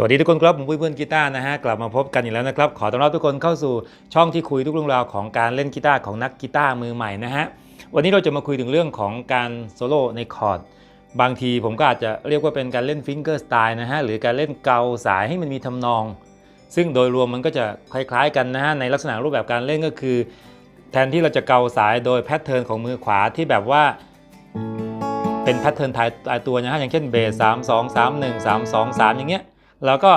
สวัสดีทุกคนครับผมปุ้ยเพื่อนกีตาร์นะฮะกลับมาพบกันอีกแล้วนะครับขอต้อนรับทุกคนเข้าสู่ช่องที่คุยทุกเรื่องราวของการเล่นกีตาร์ของนักกีตาร์มือใหม่นะฮะวันนี้เราจะมาคุยถึงเรื่องของการโซโล่ในคอร์ดบางทีผมก็อาจจะเรียกว่าเป็นการเล่นฟิงเกอร์สไตล์นะฮะหรือการเล่นเกาสายให้มันมีทำนอง ซึ่งโดยรวมมันก็จะคล้ายๆกันนะฮะในลักษณะรูปแบบการเล่นก็คือ แทนที่เราจะเกาสายโดยแพทเทิร์นของมือขวาที่แบบว่าเป็นแพทเทิร์นทายตัวนะฮะอย่างเช่นเบสสามสองสามหนึ่งสามสองสามอย่างเงี้ย แล้วก็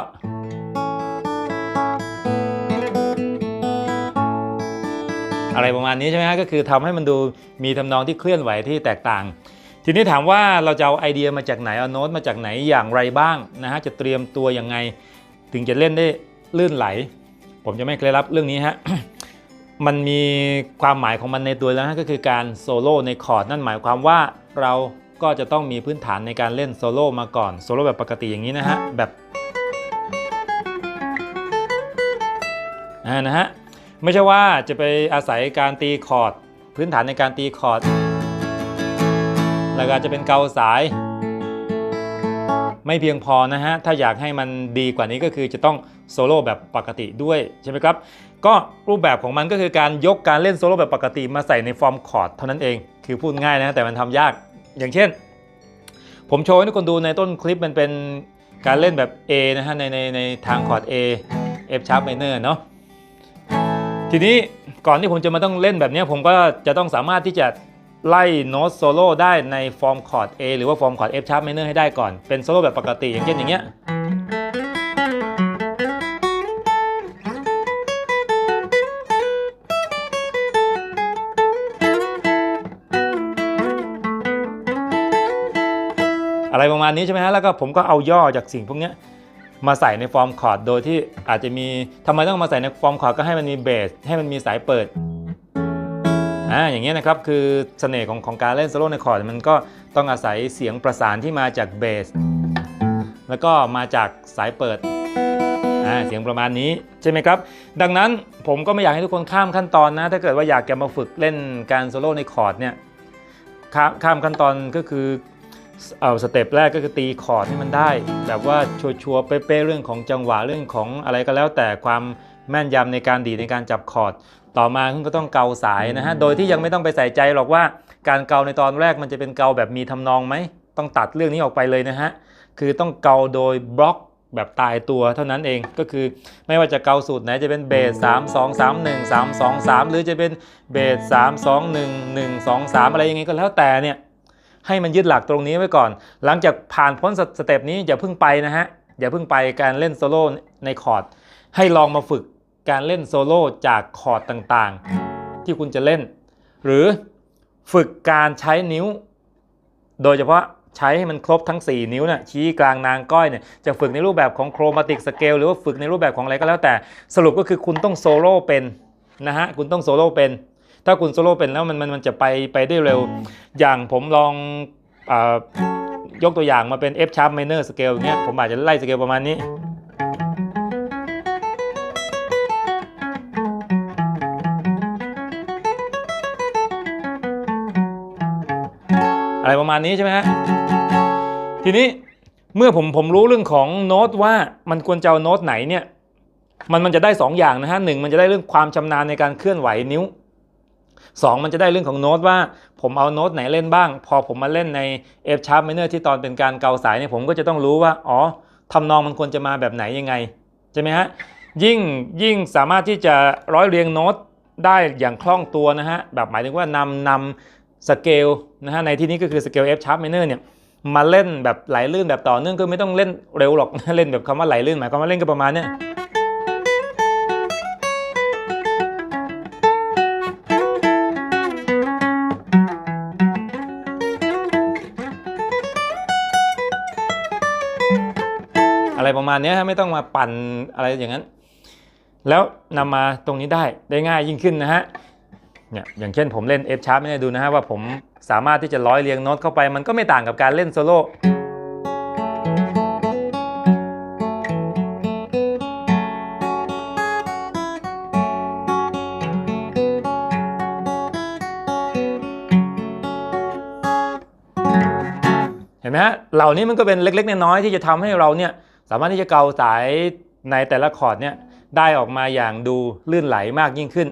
อะไรประมาณนี้ใช่ไหมฮะก็คือทำให้มันดูมีทำนองที่เคลื่อนไหวที่แตกต่าง ทีนี้ถามว่าเราจะเอาไอเดียมาจากไหนเอาโน้ตมาจากไหนอย่างไรบ้างนะฮะจะเตรียมตัวยังไง ถึงจะเล่นได้ลื่นไหล ผมจะไม่เคล็ดลับเรื่องนี้ฮะมันมีความหมายของมันในตัวแล้วนะก็คือการโซโล่ในคอร์ดนั่นหมายความว่าเราก็จะต้องมีพื้นฐานในการเล่นโซโล่มาก่อนโซโล่แบบปกติอย่างนี้นะฮะแบบ นะฮะไม่ใช่ว่าจะไปอาศัยการตีคอร์ดพื้นฐานในการตีคอร์ดแล้วก็จะเป็นเกาสาย ไม่เพียงพอนะฮะ ถ้าอยากให้มันดีกว่านี้ก็คือจะต้องโซโล่แบบปกติด้วยใช่ไหมครับ ก็รูปแบบของมันก็คือการยกการเล่นโซโล่แบบปกติมาใส่ในฟอร์มคอร์ดเท่านั้นเอง คือพูดง่ายนะ แต่มันทำยาก อย่างเช่น ผมโชว์ให้ทุกคนดูในต้นคลิปมันเป็นการเล่นแบบ A นะฮะในในในทางคอร์ด A F sharp minor เนาะ ทีนี้ก่อนที่ผมจะมาต้องเล่นแบบนี้ผมก็จะต้องสามารถที่จะไล่โน้ตโซโล่ได้ในฟอร์มคอร์ด A หรือว่าฟอร์มคอร์ด F sharp minor ให้ได้ก่อนเป็นโซโล่แบบปกติอย่างเช่นอย่างเงี้ยอะไรประมาณนี้ใช่ไหมฮะแล้วก็ผมก็เอาย่อจากสิ่งพวกเนี้ย มาใส่ในฟอร์มคอร์ดโดยที่อาจจะมีทำไมต้องมาใส่ในฟอร์มคอร์ดก็ให้มันมีเบสให้มันมีสายเปิดอ่าอย่างเงี้ยนะครับคือเสน่ห์ของของการเล่นโซโล่ในคอร์ดมันก็ต้องอาศัยเสียงประสานที่มาจากเบสแล้วก็มาจากสายเปิดอ่าเสียงประมาณนี้ใช่ไหมครับ ดังนั้นผมก็ไม่อยากให้ทุกคนข้ามขั้นตอนนะ ถ้าเกิดว่าอยากจะมาฝึกเล่นการโซโล่ในคอร์ดเนี่ยข้ามข้ามขั้นตอนก็คือ เอาสเต็ปแรกก็คือตีคอร์ดให้มันได้ แบบว่าชัวร์ๆเป๊ะๆเรื่องของจังหวะเรื่องของอะไรก็แล้ว แต่ความแม่นยำในการดีในการจับคอร์ดต่อมาคุณก็ต้องเกาสายนะฮะโดยที่ยังไม่ต้องไปใส่ใจหรอกว่าการเกาในตอนแรกมันจะเป็นเกาแบบมีทำนองไหมต้องตัดเรื่องนี้ออกไปเลยนะฮะคือต้องเกาโดยบล็อกแบบตายตัวเท่านั้นเองก็คือไม่ว่าจะเกาสูตรไหนจะเป็นเบส3 2 3 1 3 2 3 หรือจะเป็นเบส3 2 1 1 2 3 อะไรยังไงก็แล้วแต่เนี่ย ให้มันยึดหลักตรงนี้ไว้ก่อน หลังจากผ่านพ้นสสเต็ปนี้อย่าเพิ่งไปนะฮะ อย่าเพิ่งไปการเล่นโซโล่ในคอร์ด ให้ลองมาฝึกการเล่นโซโล่จากคอร์ดต่างๆ ที่คุณจะเล่น หรือฝึกการใช้นิ้ว โดยเฉพาะใช้ให้มันครบทั้ง 4 นิ้วนะ่ะชี้กลางนางก้อยเนี่ยจะฝึกในรูปแบบของโครมาติกสเกลหรือว่าฝึกในรูปแบบของอะไรก็แล้วแต่สรุปก็คือคุณต้องโซโล่เป็นนะฮะคุณต้องโซโล่เป็น ถ้าคุณโซโล่เป็นแล้วมันมันมันจะไปไปได้เร็ว อย่างผมลองอายกตัวอย่างมาเป็น F sharp minor scale เนี้ยผมอาจจะไล่สเกลประมาณนี้อะไรประมาณนี้ใช่ไหมฮะ ทีนี้เมื่อผมผมรู้เรื่องของโน้ตว่ามันควรจะเอาโน้ตไหนเนี่ย มันมันจะได้2อย่างนะฮะหนึ่งมันจะได้เรื่องความชำนาญในการเคลื่อนไหวนิ้ว 2 มันจะได้เรื่องของโน้ตว่าผมเอาโน้ตไหนเล่นบ้าง พอผมมาเล่นใน F sharp minor ที่ตอนเป็นการเกาสายเนี่ยผมก็จะต้องรู้ว่าอ๋อทำนองมันควรจะมาแบบไหนยังไงใช่ไหมฮะยิ่งยิ่งสามารถที่จะร้อยเรียงโน้ตได้อย่างคล่องตัวนะฮะแบบหมายถึงว่านำนำสเกลนะฮะในที่นี้ก็คือสเกล F sharp minor เนี่ยมาเล่นแบบไหลลื่นแบบต่อเนื่องก็ไม่ต้องเล่นเร็วหรอกเล่นแบบคำว่าไหลลื่นหมายความว่าเล่นก็ประมาณเนี้ย อะไรประมาณนี้ฮะไม่ต้องมาปั่นอะไรอย่างนั้น แล้วนำมาตรงนี้ได้ได้ง่ายยิ่งขึ้นนะฮะเนี่ยอย่างเช่นผมเล่น F sharp ไม่ได้ดูนะฮะว่าผมสามารถที่จะร้อยเรียงโน้ตเข้าไป มันก็ไม่ต่างกับการเล่นโซโล่เห็นไหมฮะเหล่านี้มันก็เป็นเล็กๆน้อยๆที่จะทำให้เราเนี่ย สามารถที่จะเกาสายในแต่ละคอร์ดเนี่ยได้ออกมาอย่างดูลื่นไหลมากยิ่งขึ้น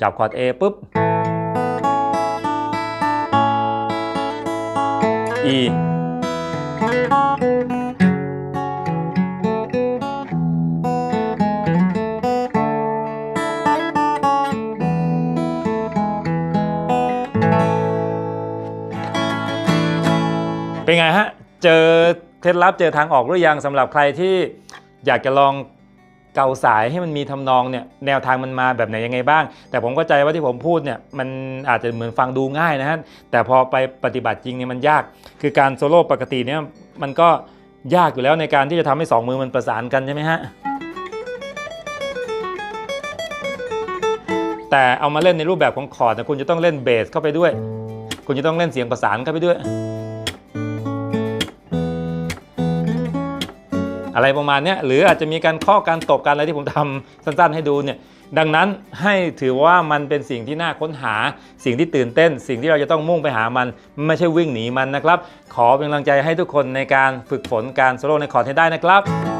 จับคอร์ด A ปุ๊บ E เป็นไงฮะ เจอ เคล็ดลับเจอทางออกหรือยังสำหรับใครที่อยากจะลองเกาสายให้มันมีทำนองเนี่ยแนวทางมันมาแบบไหนยังไงบ้าง แต่ผมเข้าใจว่าที่ผมพูดเนี่ยมันอาจจะเหมือนฟังดูง่ายนะฮะแต่พอไปปฏิบัติจริงเนี่ยมันยาก คือการโซโล่ปกติเนี่ยมันก็ยากอยู่แล้วในการที่จะทำให้สองมือมันประสานกันใช่ไหมฮะแต่เอามาเล่นในรูปแบบของคอร์ดนะคุณจะต้องเล่นเบสเข้าไปด้วย คุณจะต้องเล่นเสียงประสานเข้าไปด้วย อะไรประมาณนี้หรืออาจจะมีการข้อการตบกันอะไรที่ผมทำสั้นๆให้ดูเนี่ยดังนั้นให้ถือว่ามันเป็นสิ่งที่น่าค้นหา สิ่งที่ตื่นเต้น สิ่งที่เราจะต้องมุ่งไปหามัน ไม่ใช่วิ่งหนีมันนะครับ ขอเป็นกำลังใจให้ทุกคนในการฝึกฝนการโซโล่ในคอร์ดให้ได้นะครับ